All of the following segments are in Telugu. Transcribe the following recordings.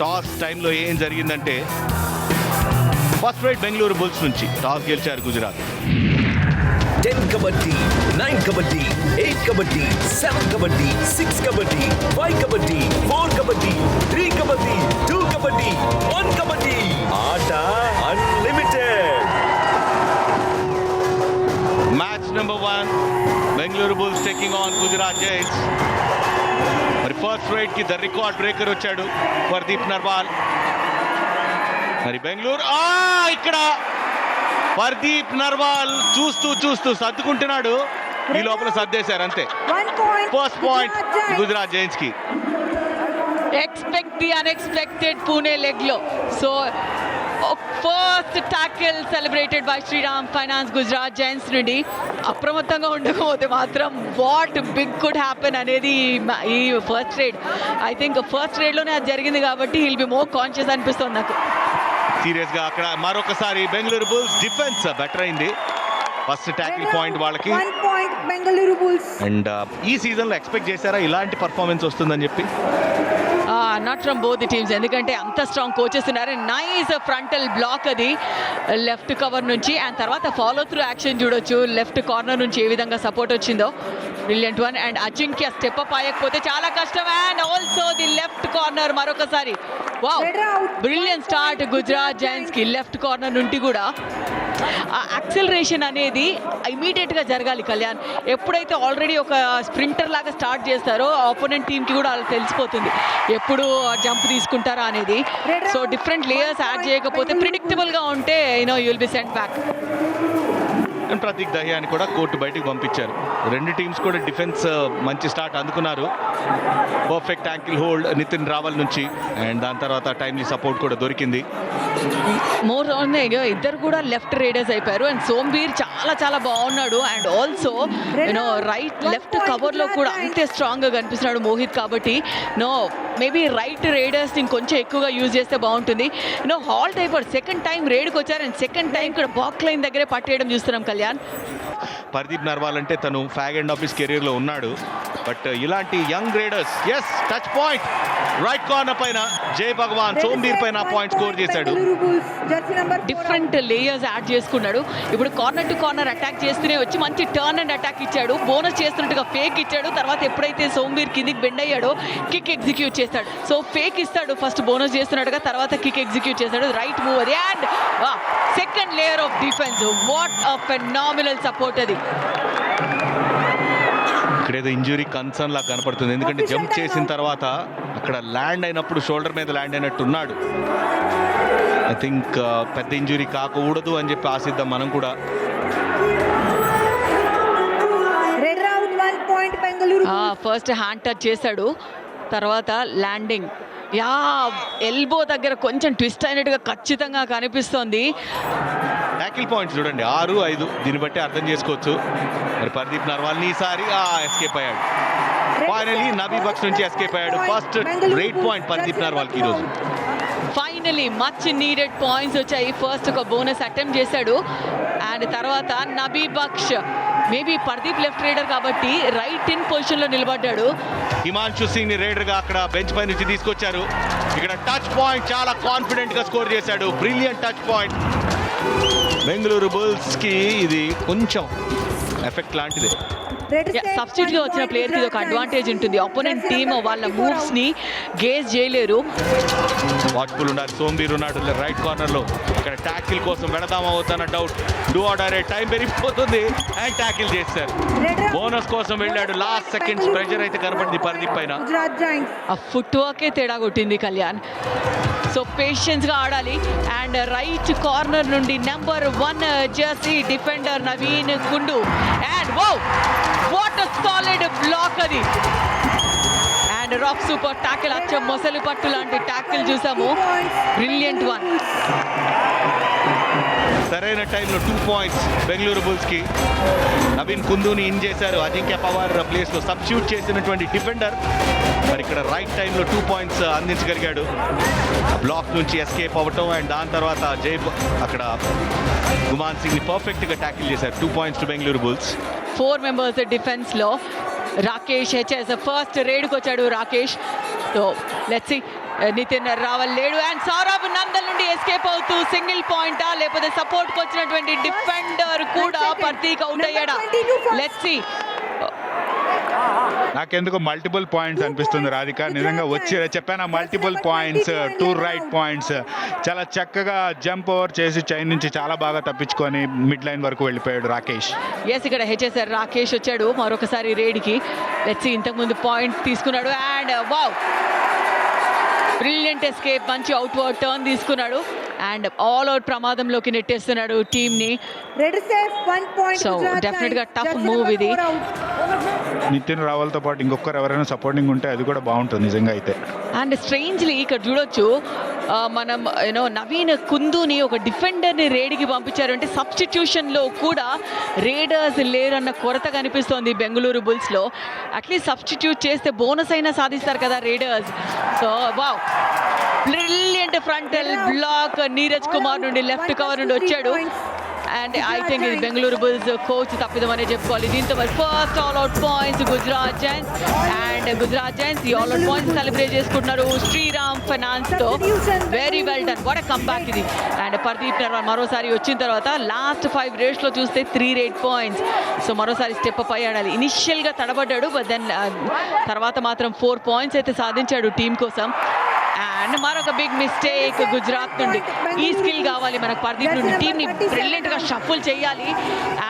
టాస్ టైంలో ఏం జరిగిందంటే ఫస్ట్ రైట్ బెంగళూరు బుల్స్ నుంచి టాస్ గెలిచారు Gujarat. Ten kabaddi nine kabaddi eight kabaddi seven kabaddi six kabaddi five kabaddi four kabaddi three kabaddi two kabaddi one kabaddi ఆట unlimited match number one Bengaluru Bulls taking on Gujarat Giants మరి ఫస్ట్ రైట్కి ద రికార్డ్ బ్రేకర్ వచ్చాడు ప్రదీప్ నర్వాల్ మరి బెంగళూరు ఆ ఇక్కడ ప్రదీప్ నర్వాల్ చూస్తూ చూస్తూ సర్దుకుంటున్నాడు. ఈ లోపల సర్దేశారు అంతే. First point. గుజరాత్ జైన్స్కి expect the unexpected Pune లెగ్లో so first tackle celebrated by Shriram Finance Gujarat Giants నుండి. అప్రమత్తంగా ఉండకపోతే మాత్రం వాట్ బిగ్ కుడ్ హ్యాపెన్ అనేది ఈ first raid I think first రేడ్లోనే అది జరిగింది కాబట్టి విల్ బి మోర్ కాన్షియస్ అనిపిస్తుంది నాకు. సీరియస్గా అక్కడ మరొకసారి బెంగళూరు బుల్స్ డిఫెన్స్ బెటర్ అయింది ఫస్ట్ ట్యాకిల్ పాయింట్ వాళ్ళకి. అండ్ ఈ సీజన్లో ఎక్స్పెక్ట్ చేశారా ఇలాంటి పర్ఫార్మెన్స్ వస్తుందని చెప్పి? Not from both the teams ఎందుకంటే అంత స్ట్రాంగ్ కోచెస్ ఉన్నారు. నైస్ ఫ్రంటల్ బ్లాక్ అది. లెఫ్ట్ కవర్ నుంచి అండ్ తర్వాత ఫాలో త్రూ యాక్షన్ చూడొచ్చు. లెఫ్ట్ కార్నర్ నుంచి ఏ విధంగా సపోర్ట్ వచ్చిందో. Brilliant one and Ajinkya step up అయ్యకపోతే చాలా కష్టం. And also the left corner మరొకసారి. బ్రిలియంట్ స్టార్ట్ గుజరాత్ జైన్స్కి లెఫ్ట్ కార్నర్ నుండి కూడా. ఆ యాక్సలరేషన్ అనేది ఇమీడియట్గా జరగాలి కళ్యాణ్. ఎప్పుడైతే ఆల్రెడీ ఒక స్ప్రింటర్ లాగా స్టార్ట్ చేస్తారో ఆపోనెంట్ టీమ్కి కూడా వాళ్ళకి తెలిసిపోతుంది. ఎప్పుడు జంప్ తీసుకుంటారా అనేది. సో డిఫరెంట్ లేయర్స్ యాడ్ చేయకపోతే ప్రిడిక్టబుల్గా ఉంటే you know you'll be sent back and Prateek దహియాని కూడా కోర్టు బయటికి పంపించారు. రెండు టీమ్స్ కూడా డిఫెన్స్ మంచి స్టార్ట్ అందుకున్నారు. Perfect ankle hold Nitin Rawal నుంచి. అండ్ దాని తర్వాత టైమ్లీ సపోర్ట్ కూడా దొరికింది. మోర్ ఆన్ ఇద్దరు కూడా లెఫ్ట్ రేడర్స్ అయిపోయారు. అండ్ సోంబీర్ చాలా చాలా బాగున్నాడు. And also you know right left కవర్లో కూడా అంతే స్ట్రాంగ్గా కనిపిస్తున్నాడు మోహిత్ కాబట్టి. నో మేబీ రైట్ రేడర్స్ ఇంకొంచెం ఎక్కువగా యూజ్ చేస్తే బాగుంటుంది. నో హాల్ట్ అయిపోయాడు. సెకండ్ టైం రేడ్కి వచ్చారు. అండ్ సెకండ్ టైం కూడా బాక్ లైన్ దగ్గరే పట్టేయడం చూస్తున్నాం కళ్యాణ్. పర్దీప్ నర్వాల్ అంటే తను ఫ్యాగ్ అండ్ ఆఫీస్ కెరీర్లో ఉన్నాడు. బట్ ఇలాంటి young raiders yes touch point right corner పైన జై భగవాన్ సోంబీర్ పైన పాయింట్ స్కోర్ చేశాడు. డిఫరెంట్ లేయర్స్ యాడ్ చేసుకున్నాడు. ఇప్పుడు కార్నర్ టు కార్నర్ అటాక్ చేస్తూనే వచ్చి మంచి టర్న్ అండ్ అటాక్ ఇచ్చాడు. బోనస్ చేస్తున్నట్టుగా ఫేక్ ఇచ్చాడు. తర్వాత ఎప్పుడైతే సోంబీర్ కిందికి బెండ్ అయ్యాడో కిక్ ఎగ్జిక్యూట్ చేస్తాడు. సో ఫేక్ ఇస్తాడు. ఫస్ట్ బోనస్ చేస్తున్నట్టుగా తర్వాత కిక్ ఎగ్జిక్యూట్ చేస్తాడు. రైట్ మూవ్ అది and second layer of defence what a phenomenal support అది. ఇక్కడ ఏదో ఇంజురీ కన్సర్న్ లా కనపడుతుంది. ఎందుకంటే జంప్ చేసిన తర్వాత అక్కడ ల్యాండ్ అయినప్పుడు షోల్డర్ మీద ల్యాండ్ అయినట్టు ఉన్నాడు ఐ థింక్ పెద్ద ఇంజురీ కాకూడదు అని చెప్పి ఆశిద్దాం మనం కూడా. ఫస్ట్ హ్యాండ్ టచ్ చేశాడు. తర్వాత ల్యాండింగ్ యా ఎల్బో దగ్గర కొంచెం ట్విస్ట్ అయినట్టుగా ఖచ్చితంగా కనిపిస్తోంది. ట్యాకిల్ పాయింట్స్ చూడండి. ఆరు ఐదు. దీన్ని బట్టి అర్థం చేసుకోవచ్చు. మరి పర్దీప్ నర్వాల్ని ఈసారి ఎస్కేప్ అయ్యాడు. ఫైనలీ నబీ బక్స్ నుంచి ఎస్కేప్ అయ్యాడు. ఫస్ట్ రేట్ పాయింట్ పర్దీప్ నర్వాల్కి ఈరోజు. ఫైనలీ మచ్ నీడెడ్ పాయింట్స్ వచ్చాయి. ఫస్ట్ ఒక బోనస్ అటెంప్ట్ చేశాడు. అండ్ తర్వాత Nabi Bakhsh. Maybe Pardeep left raider కాబట్టి రైట్ ఇన్ పొజిషన్లో నిలబడ్డాడు. హిమాంశు సింగ్ని రైడర్గా అక్కడ బెంచ్ పై నుంచి తీసుకొచ్చారు. ఇక్కడ టచ్ పాయింట్ చాలా కాన్ఫిడెంట్గా స్కోర్ చేశాడు. బ్రిలియంట్ టచ్ పాయింట్ బెంగళూరు బుల్స్కి ఇది కొంచెం ఎఫెక్ట్ లాంటిదే Red state. సబ్స్టిట్యూట్గా One వచ్చిన point ప్లేయర్కి ఇది ఒక అడ్వాంటేజ్. ఉంటుంది అపోనెంట్ టీమ్ వాళ్ళ 54. మూవ్స్ని గేజ్ చేయలేరు వాచ్ఫుల్ ఉండాలి సోంబీర్ ఉన్నాడు రైట్ కార్నర్లో ఇక్కడ ట్యాకిల్ కోసం వెళదామా అవుతాన doubt do or die time పెరిగిపోతుంది and tackle Red out. Bonus కోసం వెళ్ళాడు లాస్ట్ సెకండ్స్ ప్రెషర్ అయితే కనపడింది పర్దీప్ పైన. ఆ ఫుట్ వర్కే తేడా కొట్టింది కళ్యాణ్ సో పేషెన్స్గా ఆడాలి. అండ్ రైట్ కార్నర్ నుండి number one jersey defender Naveen Kundu and oh what solid block అది. అండ్ రాక్ సూపర్ టాకిల్ అచ్చ మొసలి పట్టు లాంటి టాకిల్ చూసాము. బ్రిలియంట్ వన్ సరైన టైంలో టూ పాయింట్స్ బెంగళూరు బుల్స్కి నవీన్ కుందుని ఇన్ చేశారు. అజింక్య పవార్ ప్లేస్లో సబ్స్ట్యూట్ చేసినటువంటి డిఫెండర్ మరి ఇక్కడ రైట్ టైంలో టూ పాయింట్స్ అందించగలిగాడు. బ్లాక్ నుంచి ఎస్కేప్ అవ్వటం అండ్ దాని తర్వాత జై అక్కడ గుమాన్ సింగ్ని పర్ఫెక్ట్గా ట్యాకిల్ చేశారు. Two points to Bengaluru Bulls four members డిఫెన్స్లో రాకేష్ హెచ్ఎస్ ఫస్ట్ రేడ్కి వచ్చాడు రాకేష్. సో లెట్స్ నితిన్ రావల్ లేడు అండ్ సౌరభ్ నందల్ నుండి ఎస్కేప్ అవుతూ సింగిల్ పాయింటా లేకపోతే సపోర్ట్కి వచ్చినటువంటి డిఫెండర్ కూడా పర్తీక్ అవుట్ అయ్యాడా లెట్స్ నాకెందుకు మల్టిపుల్ పాయింట్స్ అనిపిస్తుంది రాధిక. నిజంగా వచ్చి చెప్పాను? Multiple points two right points చాలా చక్కగా జంప్ ఓవర్ చేసి చైన్ నుంచి చాలా బాగా తప్పించుకొని మిడ్ లైన్ వరకు వెళ్ళిపోయాడు రాకేష్. ఎస్ ఇక్కడ హెచ్ఎస్ఆర్ రాకేష్ వచ్చాడు. మరొకసారి రేడ్కి. లెట్స్ ఇంతకుముందు పాయింట్ తీసుకున్నాడు. అండ్ వావ్ బ్రిలియంట్ ఎస్కేప్ మంచి అవుట్వర్డ్ టర్న్ తీసుకున్నాడు. అండ్ ఆల్ అవుట్ ప్రమాదంలోకి నెట్టేస్తున్నాడు వన్ పాయింట్ So, definitely గా tough move ఇది. నితిన్ రావల్తో పాటు ఇంకొకరు ఎవరైనా సపోర్టింగ్ ఉంటే అది కూడా బాగుంటుంది నిజంగా అయితే. అండ్ స్ట్రేంజ్లీ ఇక్కడ చూడొచ్చు మనం యూనో నవీన్ కుందుని ఒక డిఫెండర్ని రేడికి పంపించారు. అంటే సబ్స్టిట్యూషన్లో కూడా రేడర్స్ లేరన్న కొరత కనిపిస్తోంది బెంగళూరు బుల్స్లో. అట్లీస్ట్ సబ్స్టిట్యూట్ చేస్తే బోనస్ అయినా సాధిస్తారు కదా raiders. So wow. Brilliant frontal block Neeraj Kumar నుండి లెఫ్ట్ కవర్ నుండి వచ్చాడు. అండ్ ఐ థింక్ ఇది బెంగళూరు బుల్స్ కోచ్ తప్పిదమనే చెప్పుకోవాలి. దీంతో మరి first all out points Gujarat Giants and Gujarat Giants ఈ ఆల్ అవుట్ పాయింట్స్ సెలబ్రేట్ చేసుకుంటున్నారు. Shriram ఫైనాన్స్తో. Very well done what come back ఇది. అండ్ పర్దీప్ నర్వాల్ మరోసారి వచ్చిన తర్వాత లాస్ట్ ఫైవ్ రేట్స్లో చూస్తే త్రీ రేట్ పాయింట్స్ సో మరోసారి స్టెప్ అప్ అయ్యాడు. ఇనిషియల్గా తడబడ్డాడు బట్ దెన్ తర్వాత మాత్రం ఫోర్ పాయింట్స్ అయితే సాధించాడు టీం కోసం. అండ్ మరొక బిగ్ మిస్టేక్ గుజరాత్ నుండి. ఈ స్కిల్ కావాలి మనకు పర్దీప్ నుండి. టీంని బ్రిలియంట్గా షఫుల్ చేయాలి.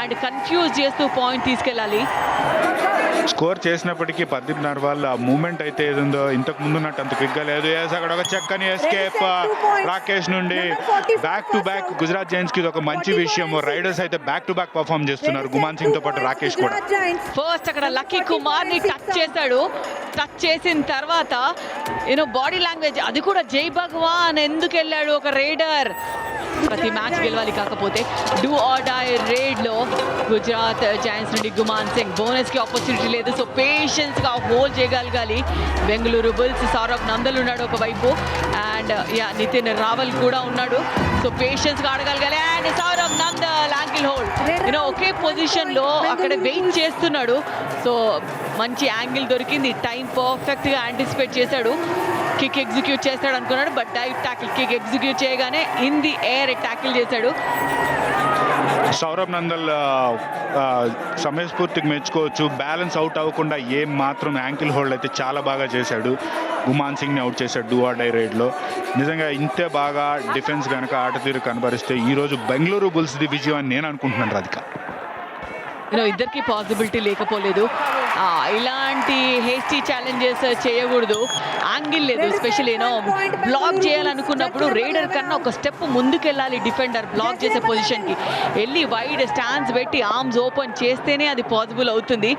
అండ్ కన్ఫ్యూజ్ చేస్తూ పాయింట్ తీసుకెళ్ళాలి. స్కోర్ చేసినప్పటికీ పర్దీప్ నర్వాల్ ఆ మూమెంట్ అయితే ఏదుందో ఇంతకు ముందు ఉన్నట్టు అంత క్విక్గా లేదు. ఎస్ అక్కడ ఒక చక్కని ఎస్కేప్ రాకేష్ నుండి బ్యాక్ టు బ్యాక్ గుజరాత్ జైన్స్కి ఇది ఒక మంచి విషయం రైడర్స్ అయితే బ్యాక్ టు బ్యాక్ పర్ఫామ్ చేస్తున్నారు. గుమాన్ సింగ్తో పాటు రాకేష్ కూడా. ఫస్ట్ అక్కడ లక్కీ కుమార్ని టచ్ చేశాడు. టచ్ చేసిన తర్వాత యూనో బాడీ లాంగ్వేజ్ అది కూడా జై భగవాన్ ఎందుకు వెళ్ళాడు? ఒక రేడర్ ప్రతి మ్యాచ్ గెలవాలి కాకపోతే డూ ఆర్ డై రేడ్లో గుజరాత్ జైన్స్ నుండి గుమాన్ సింగ్. బోనస్కి ఆపర్చునిటీ లేదు. సో పేషెన్స్గా హోల్డ్ చేయగలగాలి. బెంగళూరు బుల్స్ సౌరభ్ నందల్ ఉన్నాడు ఒకవైపు. అండ్ యా నితిన్ రావల్ కూడా ఉన్నాడు. సో పేషెన్స్గా ఆడగలగాలి. And Saurabh Nandal ankle hold నేను ఒకే పొజిషన్లో అక్కడ వెయిట్ చేస్తున్నాడు. సో మంచి యాంగిల్ దొరికింది. టైం పర్ఫెక్ట్గా యాంటిసిపేట్ చేశాడు. కిక్ ఎగ్జిక్యూట్ చేస్తాడు అనుకున్నాడు but dive tackle kick execute చేయగానే ఇన్ ది ఎయిర్ ట్యాకిల్ చేశాడు. సౌరభ్ నందల్ సమయస్ఫూర్తికి మెచ్చుకోవచ్చు. బ్యాలెన్స్ అవుట్ అవ్వకుండా ఏం మాత్రం యాంకిల్ హోల్డ్ అయితే చాలా బాగా చేశాడు. గుమాన్ సింగ్ని అవుట్ చేశాడు డూ ఆర్ డై రైడ్లో నిజంగా ఇంతే బాగా డిఫెన్స్ కనుక ఆట తీరు కనబరిస్తే ఈరోజు బెంగళూరు బుల్స్ది విజయం అని నేను అనుకుంటున్నాను రాధిక. ఇద్దరికి పాసిబిలిటీ లేకపోలేదు. ఇలాంటి హేస్టీ ఛాలెంజెస్ చేయకూడదు. యాంగిల్ లేదు స్పెషల్ యూనో బ్లాక్ చేయాలనుకున్నప్పుడు రేడర్ కన్నా ఒక స్టెప్ ముందుకెళ్ళాలి డిఫెండర్ బ్లాక్ చేసే పొజిషన్కి వెళ్ళి వైడ్ స్టాండ్స్ పెట్టి ఆర్మ్స్ ఓపెన్ చేస్తేనే అది పాసిబుల్ అవుతుంది.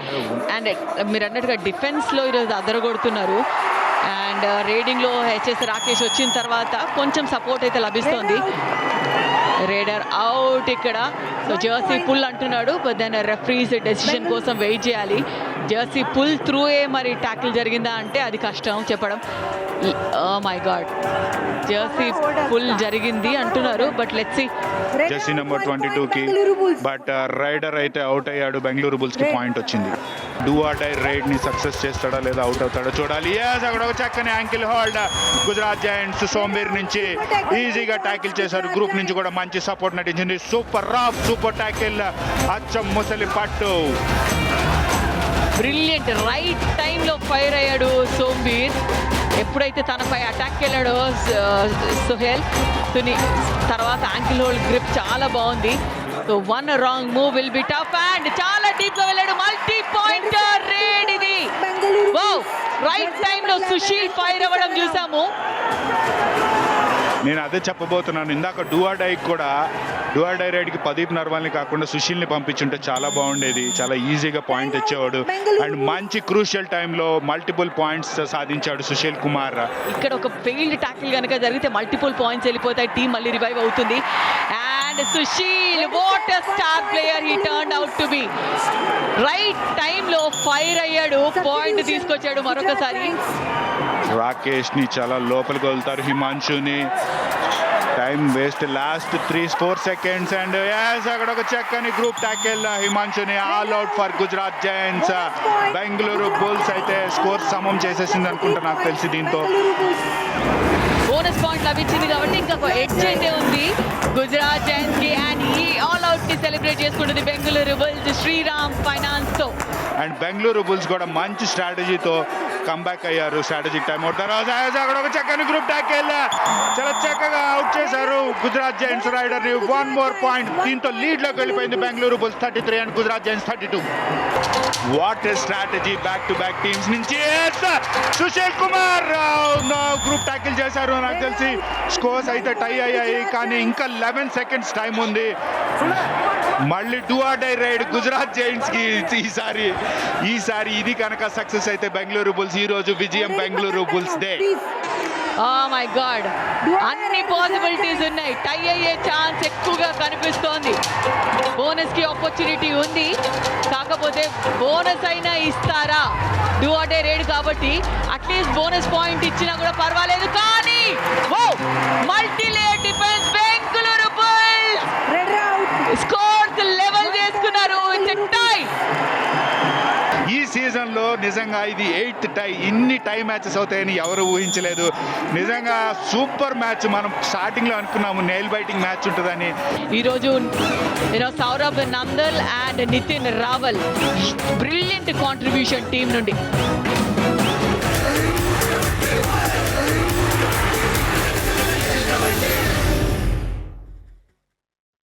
అండ్ మీరు అన్నట్టుగా డిఫెన్స్లో ఈరోజు అదరగొడుతున్నారు. అండ్ రేడింగ్లో హెచ్ఎస్ రాకేష్ వచ్చిన తర్వాత కొంచెం సపోర్ట్ అయితే లభిస్తోంది. రేడర్ అవుట్ ఇక్కడ. సో జర్సీ పుల్ అంటున్నాడు బట్ దెన్ రెఫరీస్ డెసిషన్ కోసం వెయిట్ చేయాలి. జర్సీ పుల్ త్రూ ఏ మరి ట్యాకిల్ జరిగిందా అంటే అది కష్టం చెప్పడం. మై గాడ్ జర్సీ పుల్ జరిగింది అంటున్నారు but let's see jersey number twenty టూకి బట్ రైడర్ అయితే అవుట్ అయ్యాడు బెంగళూరు బుల్స్కి పాయింట్ వచ్చింది. డూ ఆర్ డై రైడ్ని సక్సెస్ చేస్తాడా లేదా అవుట్ అవుతాడో చూడాలి. అక్కడ ఒక చక్కని ankle hold Gujarat Giants Sombir నుంచి ఈజీగా ట్యాకిల్ చేశారు. గ్రూప్ నుంచి కూడా మంచి సపోర్ట్ నటించింది. సూపర్ రాఫ్ సూపర్ ట్యాకిల్ అచ్చం ముసలి పట్టు. బ్రిలియంట్ రైట్ టైంలో ఫైర్ అయ్యాడు సోంబీర్ ఎప్పుడైతే తనపై అటాక్ వెళ్ళాడో సుహేల్ uh, సుని తర్వాత యాంకిల్ హోల్డ్ గ్రిప్ చాలా బాగుంది. So one wrong move will be tough and చాలా డీప్గా వెళ్ళాడు. మల్టీ పాయింటర్ రేడ్ ఇది రైట్ టైంలో సుశీల్ ఫైర్ అవ్వడం చూసాము. నేను అదే చెప్పబోతున్నాను. ఇందాక డూఆర్డైకి కూడా డూఆర్డై కి ప్రదీప్ నర్వాల్ని కాకుండా సుశీల్ని పంపించుంటే చాలా బాగుండేది. చాలా ఈజీగా పాయింట్ తెచ్చేవాడు అండ్ మంచి క్రూషియల్ టైంలో మల్టిపుల్ పాయింట్స్ సాధించాడు సుశీల్ కుమార్. ఇక్కడ ఒక ఫెయిల్డ్ ట్యాకిల్ కనుక జరిగితే మల్టిపుల్ పాయింట్స్ వెళ్ళిపోతాయి. టీం మళ్ళీ రివైవ్ అవుతుంది. And Sushil what star player he turn out to be right టైంలో ఫైర్ అయ్యాడు పాయింట్ తీసుకొచ్చాడు మరొకసారి. రాకేష్ని చాలా లోపలికి వెళ్తారు హిమాంశుని time waste last three four seconds and అక్కడ ఒక చక్కని group tackle హిమాంశుని all out for Gujarat Giants Bengaluru Bulls అయితే స్కోర్ సమం చేసేసింది అనుకుంటా నాకు తెలిసి దీంతో. బోనస్ పాయింట్ లభించింది కాబట్టి ఇంకా ఎడ్జ్ అయితే ఉంది. గుజరాత్ జైన్స్కి అండ్ ఈ ఆల్ అవుట్ని సెలబ్రేట్ చేసుకుంటుంది బెంగళూరు బుల్స్ శ్రీరామ్ ఫైనాన్స్తో. అండ్ బెంగళూరు బుల్స్ కూడా మంచి స్ట్రాటజీతో కంబ్యాక్ అయ్యారు. స్ట్రాటజిక్ టైం అవుట్ తర్వాత అక్కడ ఒక చక్కని గ్రూప్ ట్యాకెల్ చాలా చక్కగా అవుట్ చేశారు గుజరాత్ జైన్స్ రైడర్ని. వన్ మోర్ పాయింట్ దీంతో లీడ్లోకి వెళ్ళిపోయింది Bengaluru Bulls thirty three and Gujarat Giants thirty two what strategy back to back teams నుంచి. సుశీల్ కుమార్ గ్రూప్ ట్యాకిల్ చేశారు నాకు తెలిసి. స్కోర్స్ అయితే టై అయ్యాయి కానీ ఇంకా లెవెన్ సెకండ్స్ టైం ఉంది. మళ్ళీ డై రైడ్ గుజరాత్ జైంట్స్కి ఈసారి ఈసారి ఇది కనుక సక్సెస్ అయితే బెంగళూరు బుల్స్ ఈ రోజు విజయం Bengaluru Bulls day my god అన్ని పాసిబిలిటీస్ ఉన్నాయి. టై అయ్యే ఛాన్స్ ఎక్కువగా కనిపిస్తోంది. బోనస్కి ఆపర్చునిటీ ఉంది. కాకపోతే బోనస్ అయినా ఇస్తారా? డూ అటే రేడ్ కాబట్టి అట్లీస్ట్ బోనస్ పాయింట్ ఇచ్చినా కూడా పర్వాలేదు కానీ multi layer defence Bengaluru Bulls! Raid out scores level చేసుకున్నారు టై ఈ సీజన్లో నిజంగా ఇది ఎయిత్ టై ఇన్ని టై మ్యాచెస్ అవుతాయని ఎవరు ఊహించలేదు. నిజంగా సూపర్ మ్యాచ్ మనం స్టార్టింగ్లో అనుకున్నాము నెయిల్ బైటింగ్ మ్యాచ్ ఉంటుందని. ఈరోజు you know Saurabh Nandal and Nitin Rawal brilliant contribution team నుండి.